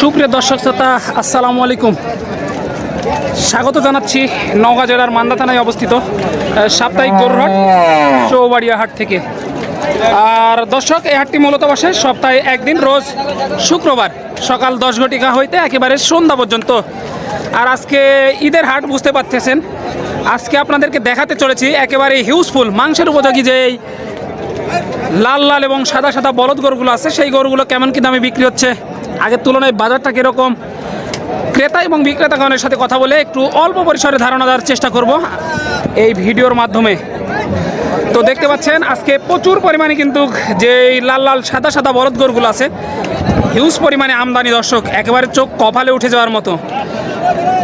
সুপ্রিয় দর্শক শ্রোতা, আসসালামু আলাইকুম। স্বাগত জানাচ্ছি নওগাঁ জেলার মান্দা থানায় অবস্থিত সাপ্তাহিক গরুরহাট চৌবাড়িয়া হাট থেকে। আর দর্শক, এই হাটটি মূলত বসে সপ্তাহে একদিন, রোজ শুক্রবার সকাল দশ ঘটিকা হইতে একেবারে সন্ধ্যা পর্যন্ত। আর আজকে ঈদের হাট বুঝতে পারতেছেন, আজকে আপনাদেরকে দেখাতে চলেছি একেবারে হিউজফুল মাংসের উপযোগী যে লাল লাল এবং সাদা সাদা বলদ গরুগুলো আছে, সেই গরুগুলো কেমন কি দামে বিক্রি হচ্ছে আগের তুলনায় বাজারটা কীরকম? ক্রেতা এবং বিক্রেতাগণের সাথে কথা বলে একটু অল্প পরিসরে ধারণা দেওয়ার চেষ্টা করব এই ভিডিওর মাধ্যমে। তো দেখতে পাচ্ছেন, আজকে প্রচুর পরিমাণে কিন্তু যে লাল লাল সাদা সাদা বলদ গরুগুলো আছে, হিউজ পরিমাণে আমদানি দর্শক, একেবারে চোখ কপালে উঠে যাওয়ার মতো।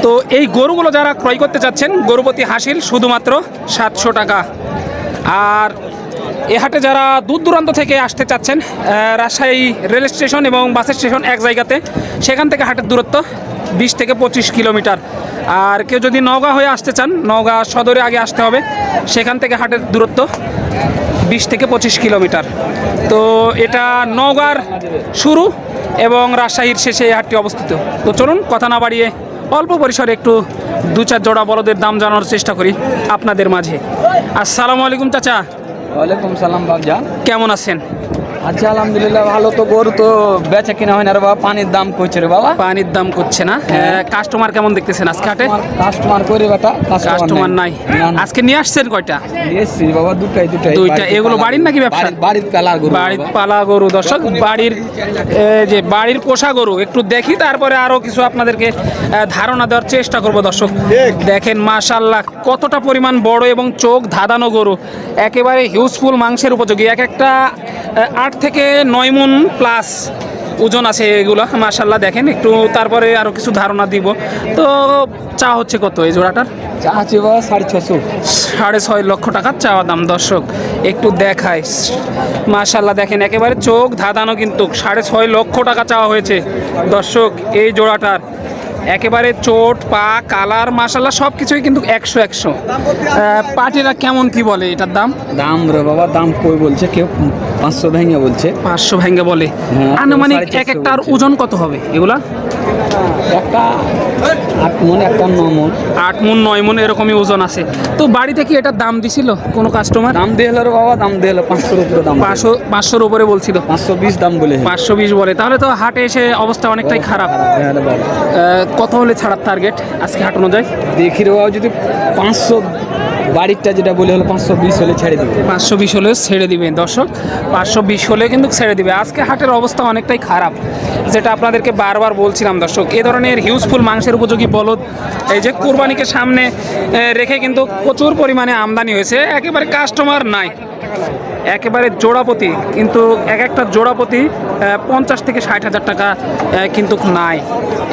তো এই গরুগুলো যারা ক্রয় করতে চাচ্ছেন, গরুপতি হাসিল শুধুমাত্র সাতশো টাকা। আর এ হাটে যারা দূর দূরান্ত থেকে আসতে চাচ্ছেন রাজশাহী রেল স্টেশন এবং বাসের স্টেশন এক জায়গাতে, সেখান থেকে হাটের দূরত্ব বিশ থেকে পঁচিশ কিলোমিটার। আর কেউ যদি নওগাঁ হয়ে আসতে চান, নওগাঁ সদরে আগে আসতে হবে, সেখান থেকে হাটের দূরত্ব বিশ থেকে পঁচিশ কিলোমিটার। তো এটা নওগাঁর শুরু এবং রাজশাহীর শেষে এই হাটটি অবস্থিত। তো চলুন, কথা না বাড়িয়ে অল্প পরিসরে একটু দু চার জোড়া বলদের দাম জানানোর চেষ্টা করি আপনাদের মাঝে। আসসালামু আলাইকুম চাচা। ওয়ালাইকুম সালাম বাবজান কেমন আছেন? আচ্ছা আলহামদুলিল্লাহ ভালো তো গরু তো বেচা কিনা হয় না রে বাবা পানির দাম কইছে রে বাবা। পানির দাম করছে না? কাস্টমার কেমন দেখতেছেন আজকে হাটে? কাস্টমার করি বেটা কাস্টমার নাই। আজকে নিয়ে আসছেন কয়টা? এসছি বাবা দুটাই দুটাই। দুইটা। এগুলো বাড়ির নাকি ব্যবসা? বাড়ির- বাড়ির পালা গরু বাড়ির পালা গরু। দর্শক বাড়ির যে বাড়ির পোষা গরু একটু দেখি তারপরে আরও কিছু আপনাদেরকে ধারণা দেওয়ার চেষ্টা করব দর্শক। দেখেন মাশাল্লাহ কতটা পরিমাণ বড় এবং চোখ ধাঁধানো গরু। একেবারে হিউজফুল মাংসের উপযোগী। এক একটা আট থেকে নয় মন প্লাস ওজন আছে এগুলো মাশাল্লাহ দেখেন। একটু তারপরে আরও কিছু ধারণা দিব। তো চা হচ্ছে কত এই জোড়াটার? চা আছে বাবা সাড়ে ছশো সাড়ে ছয় লক্ষ টাকার চাওয়া দাম দর্শক। একটু দেখায় মাশাল্লাহ দেখেন একেবারে চোখ ধাঁধানো কিন্তু। সাড়ে ছয় লক্ষ টাকা চাওয়া হয়েছে দর্শক এই জোড়াটার। একেবারে চোট পা কালার মাসাল্লা সব কিছুই কিন্তু একশো একশো। পাটিরা কেমন কি বলে এটার দাম? দাম রে বাবা দাম কই বলছে কেউ? পাঁচশো ভেঙে বলছে। পাঁচশো ভেঙে বলে। হ্যাঁ, আনুমানিক এক একটার। ওজন কত হবে এগুলা? একটা আট মন একটা ন মন। আট মন নয় মন এরকমই ওজন আছে। তো বাড়িতে কি এটার দাম দিছিল কোনো কাস্টমার দাম দিয়ে হলো বাবা দাম দিয়ে হলো পাঁচশোর উপরে দাম। পাঁচশো পাঁচশোর উপরে বলছিল। পাঁচশো বিশ দাম বলে। পাঁচশো বিশ বলে। তাহলে তো হাটে এসে অবস্থা অনেকটাই খারাপ। হ্যাঁ কত হলে ছাড়ার টার্গেট আজকে হাট অনুযায়ী দেখি রে বাবা যদি পাঁচশো বাড়িরটা যেটা বলে হলো পাঁচশো বিশ হলে ছেড়ে দিবে। পাঁচশো বিশ হলে ছেড়ে দিবে দর্শক, পাঁচশো বিশ হলে কিন্তু ছেড়ে দিবে। আজকে হাটের অবস্থা অনেকটাই খারাপ, যেটা আপনাদেরকে বারবার বলছিলাম দর্শক। এ ধরনের হিউজফুল মাংসের উপযোগী বলদ, এই যে কুরবানিকে সামনে রেখে কিন্তু প্রচুর পরিমাণে আমদানি হয়েছে। একেবারে কাস্টমার নাই। একেবারে জোড়াপতি কিন্তু এক একটা জোড়াপতি পঞ্চাশ থেকে ষাট হাজার টাকা কিন্তু নাই।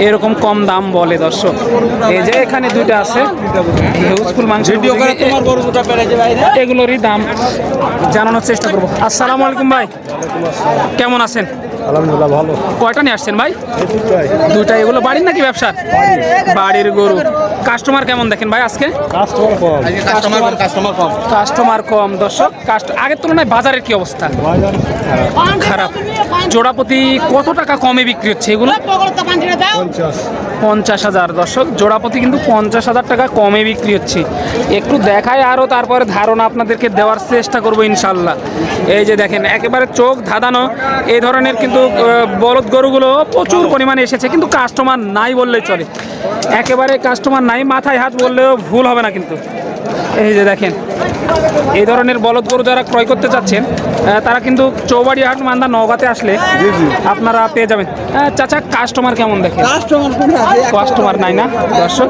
এরকম কম দাম বলে দর্শক। এই যে এখানে দুইটা আছে হিউজফুল। এগুলোরই দাম জানানোর চেষ্টা করব। আসসালামু আলাইকুম ভাই। কেমন আছেন? আলহামদুলিল্লাহ ভালো। কয়টা নিয়ে আসছেন ভাই? দুইটা এগুলো বাড়ির নাকি ব্যবসা বাড়ির গরু। কাস্টমার কেমন দেখেন ভাই আজকে? কাস্টমার কম। কাস্টমার কাস্টমার কম। কাস্টমার কম দর্শক কাস্ট আগের তুলনায় বাজারের কি অবস্থা? বাজার খারাপ। জোড়াপতি কত টাকা কমে বিক্রি হচ্ছে এগুলো? পঞ্চাশ। পঞ্চাশ হাজার। দর্শক জোড়াপতি কিন্তু পঞ্চাশ হাজার টাকা কমে বিক্রি হচ্ছে। একটু দেখায় আরও তারপরে ধারণা আপনাদেরকে দেওয়ার চেষ্টা করব ইনশাল্লাহ। এই যে দেখেন একেবারে চোখ ধাঁধানো। এই ধরনের কিন্তু বলদ গরুগুলো প্রচুর পরিমাণে এসেছে কিন্তু কাস্টমার নাই বললেই চলে। একেবারে কাস্টমার নাই মাথায় হাত বললেও ভুল হবে না কিন্তু। এই যে দেখেন এই ধরনের বলদ গরু যারা ক্রয় করতে চাচ্ছেন তারা কিন্তু চৌবাড়ি হাট মান্দা নওগাঁতে আসলে আপনারা পেয়ে যাবেন। চাচা কাস্টমার কেমন দেখেন? কাস্টমার নাই না? দর্শক।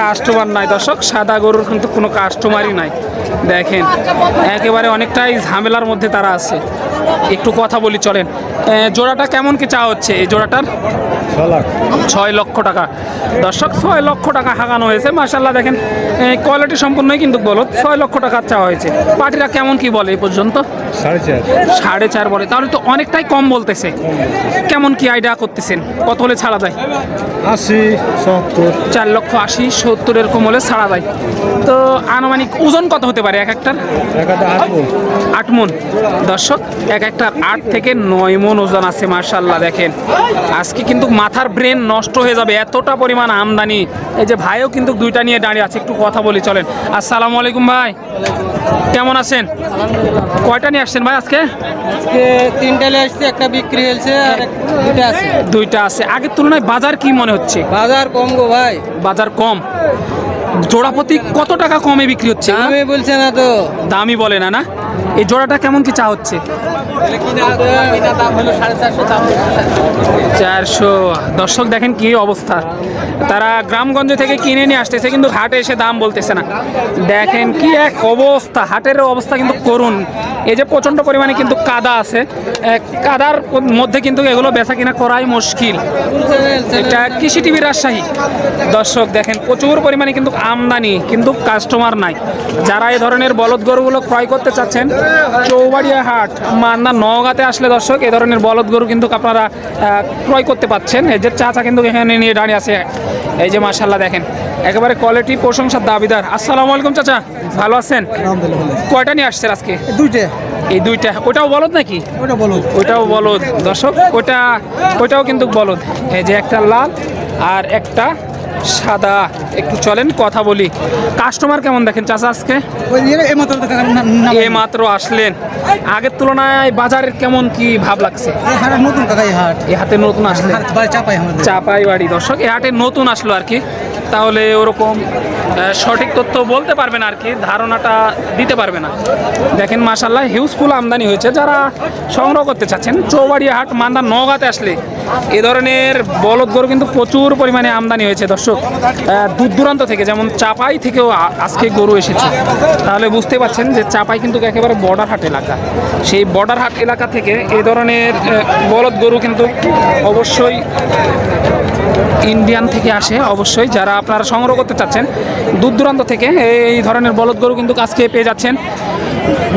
কাস্টমার নাই দর্শক। সাদা গরুর কিন্তু কোনো কাস্টমারই নাই। দেখেন একেবারে অনেকটাই ঝামেলার মধ্যে তারা আছে। একটু কথা বলি চলেন। জোড়াটা কেমন কি চা হচ্ছে এই জোড়াটার? ছয় লক্ষ টাকা। দর্শক ছয় লক্ষ টাকা হাঁকানো হয়েছে। মার্শাল্লাহ দেখেন কোয়ালিটি সম্পূর্ণই কিন্তু বলো। ছয় লক্ষ টাকা চাওয়া হয়েছে। পার্টিরা কেমন কি বলে এই পর্যন্ত? সাড়ে চার। বলে। তাহলে তো অনেকটাই কম বলতেছে। কেমন কি আইডিয়া করতেছেন? কত হলে ছাড়া যায়? আশি সত্তর। চার লক্ষ আশি সত্তর এরকম হলে ছাড়া যায়। তো আনুমানিক ওজন কত হতে পারে এক একটার? একাটা আট মন। দর্শক এক একটা আট থেকে নয় মন ওজন আছে মার্শাল্লাহ দেখেন। আজকে কিন্তু মাথার ব্রেন নষ্ট হয়ে যাবে। এতটা পরিমাণ আমদানি। এই যে ভাইও কিন্তু দুইটা নিয়ে দাঁড়িয়ে আছে। একটু কথা বলি চলেন। আসসালামু আলাইকুম ভাই। কেমন আছেন? কয়টা নিয়ে আসছেন ভাই আজকে? তিনটা আসছে একটা বিক্রি হয়েছে আর দুইটা আছে। দুইটা আছে। আগের তুলনায় বাজার কি মনে হচ্ছে? বাজার কম গো ভাই। বাজার কম। জোড়াপতি কত টাকা কমে বিক্রি হচ্ছে? আমি বলছে না তো। দামই বলে না না? এই জোড়াটা কেমন কি চা হচ্ছে? চারশো। দর্শক দেখেন কি অবস্থা। তারা গ্রামগঞ্জ থেকে কিনে নিয়ে আসতেছে কিন্তু হাটে এসে দাম বলতেছে না। দেখেন কি এক অবস্থা। হাটের অবস্থা কিন্তু করুন এই যে প্রচণ্ড পরিমাণে কিন্তু কাদা আছে। কাদার মধ্যে কিন্তু এগুলো বেচা কিনা করাই মুশকিল। এটা কৃষি টিভি রাজশাহী। দর্শক দেখেন প্রচুর পরিমাণে কিন্তু আমদানি কিন্তু কাস্টমার নাই। যারা এই ধরনের বলদ গরুগুলো ক্রয় করতে চাচ্ছেন চৌবাড়িয়া হাট মান্না নওগাঁতে আসলে দর্শক এ ধরনের বলদ গরু কিন্তু আপনারা ক্রয় করতে পাচ্ছেন। এই যে চাচা কিন্তু এখানে নিয়ে দাঁড়িয়ে আছে। এই যে মাশাল্লাহ দেখেন একেবারে কোয়ালিটি প্রশংসার দাবিদার। আসসালামু আলাইকুম চাচা ভালো আছেন? কয়টা নিয়ে আসছেন আজকে? দুইটা। এই দুইটা। ওটাও বলদ নাকি? ওটা বলো ওইটাও বলদ। দর্শক ওটা ওইটাও কিন্তু বলদ। এই যে একটা লাল আর একটা সাদা। একটু চলেন কথা বলি। কাস্টমার কেমন দেখেন চাচা আজকে? এ এই মাত্র আসলেন। আগের তুলনায় বাজারের কেমন কি ভাব লাগছে? নতুন কাকা এই হাট। এই হাতে নতুন আসলে। চাপাই চাপাই বাড়ি দর্শক এ হাটে নতুন আসলো আর কি। তাহলে ওরকম সঠিক তথ্য বলতে পারবে না আর কি, ধারণাটা দিতে পারবে না। দেখেন মাসাল্লাহ হিউজফুল আমদানি হয়েছে। যারা সংগ্রহ করতে চাচ্ছেন চৌবাড়িয়া হাট মান্দা নগাতে আসলে এ ধরনের বলদ গরু কিন্তু প্রচুর পরিমাণে আমদানি হয়েছে। দর্শক দূর দূরান্ত থেকে, যেমন চাপাই থেকেও আজকে গরু এসেছে। তাহলে বুঝতে পারছেন যে চাপাই কিন্তু একেবারে বর্ডার হাট এলাকা। সেই বর্ডার হাট এলাকা থেকে এ ধরনের বলদ গরু কিন্তু অবশ্যই ইন্ডিয়ান থেকে আসে অবশ্যই। যারা আপনারা সংগ্রহ করতে চাচ্ছেন, দূর দূরান্ত থেকে এই ধরনের বলদ গরু কিন্তু আজকে পেয়ে যাচ্ছেন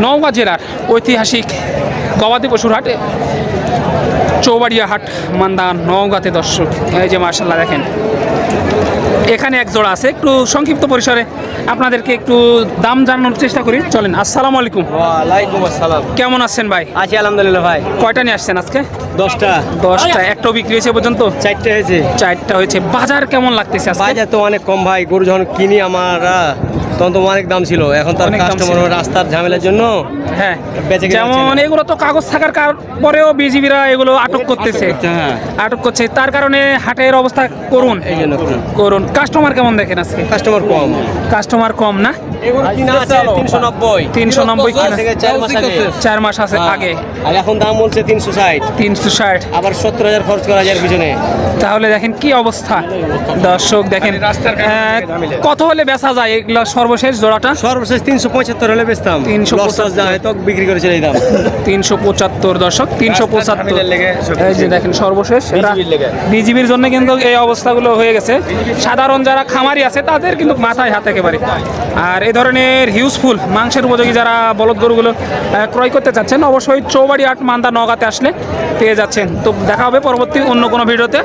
নওগাঁ জেলার ঐতিহাসিক গবাদি পশুর হাটে। চৌবাড়িয়া হাট মান্দা নওগাঁতে দর্শক। এই যে মার্শাল্লাহ দেখেন। এখানে এক জোড়া আছে। একটু সংক্ষিপ্ত পরিসরে আপনাদেরকে একটু দাম জানানোর চেষ্টা করি। চলেন আসসালামু আলাইকুম। ওয়ালাইকুম আসসালাম। কেমন আছেন ভাই? আছি আলহামদুলিল্লাহ ভাই। কয়টা নিয়ে আসছেন আজকে? দশটা। দশটা। একটাও বিক্রি হয়েছে পর্যন্ত? চারটে হয়েছে। চারটা হয়েছে। বাজার কেমন লাগতেছে আজকে? বাজার তো অনেক কম ভাই। গরু যখন কিনি আমরা তখন তো অনেক দাম ছিল। এখন তার কাস্টমার রাস্তার ঝামেলার জন্য হ্যাঁ। যেমন এগুলো তো কাগজ থাকার কার- পরেও বিজিবিরা এগুলো আটক করতেছে। হ্যাঁ। আটক করছে। তার কারণে হাটের অবস্থা করুন। এই জন্য করুন। কাস্টমার কেমন দেখেন আজকে? কাস্টমার কম। কাস্টমার কম না? তিনশো নব্বই। চার মাস আছে আগে। আর এখন দাম বলছে তিনশো ষাট। তিনশো ষাট। আবার সত্তর হাজার খরচ করা যায় পিছনে। তাহলে দেখেন কি অবস্থা। দর্শক দেখেন আহ, কত হলে বেচা যায়? এগুলো সর্বশেষ জোড়াটা? সর্বশেষ তিনশো পঁচাত্তর হলে বেচতাম। 375 যা হয়তো বিক্রি করেছিল এই দাম। তিনশো পঁচাত্তর দর্শক তিনশো পঁচাত্তর। এই যে দেখেন সর্বশেষ। বিজিবির জন্য কিন্তু এই অবস্থাগুলো হয়ে গেছে। সাধারণ যারা খামারি আছে তাদের কিন্তু মাথায় হাত একেবারে। আর এই ধরনের হিউজফুল মাংসের উপযোগী যারা বলদ গরুগুলো ক্রয় করতে চাচ্ছেন অবশ্যই চৌবাড়ি আট মান্দা নগাতে আসলে পেয়ে যাচ্ছেন। তো দেখা হবে পরবর্তী অন্য কোনো ভিডিওতে।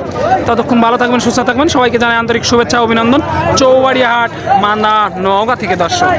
ততক্ষণ ভালো থাকবেন সুস্থ থাকবেন। সবাইকে জানাই আন্তরিক শুভেচ্ছা অভিনন্দন। চৌবাড়ি হাট মান্দা নগা থেকে দর্শক।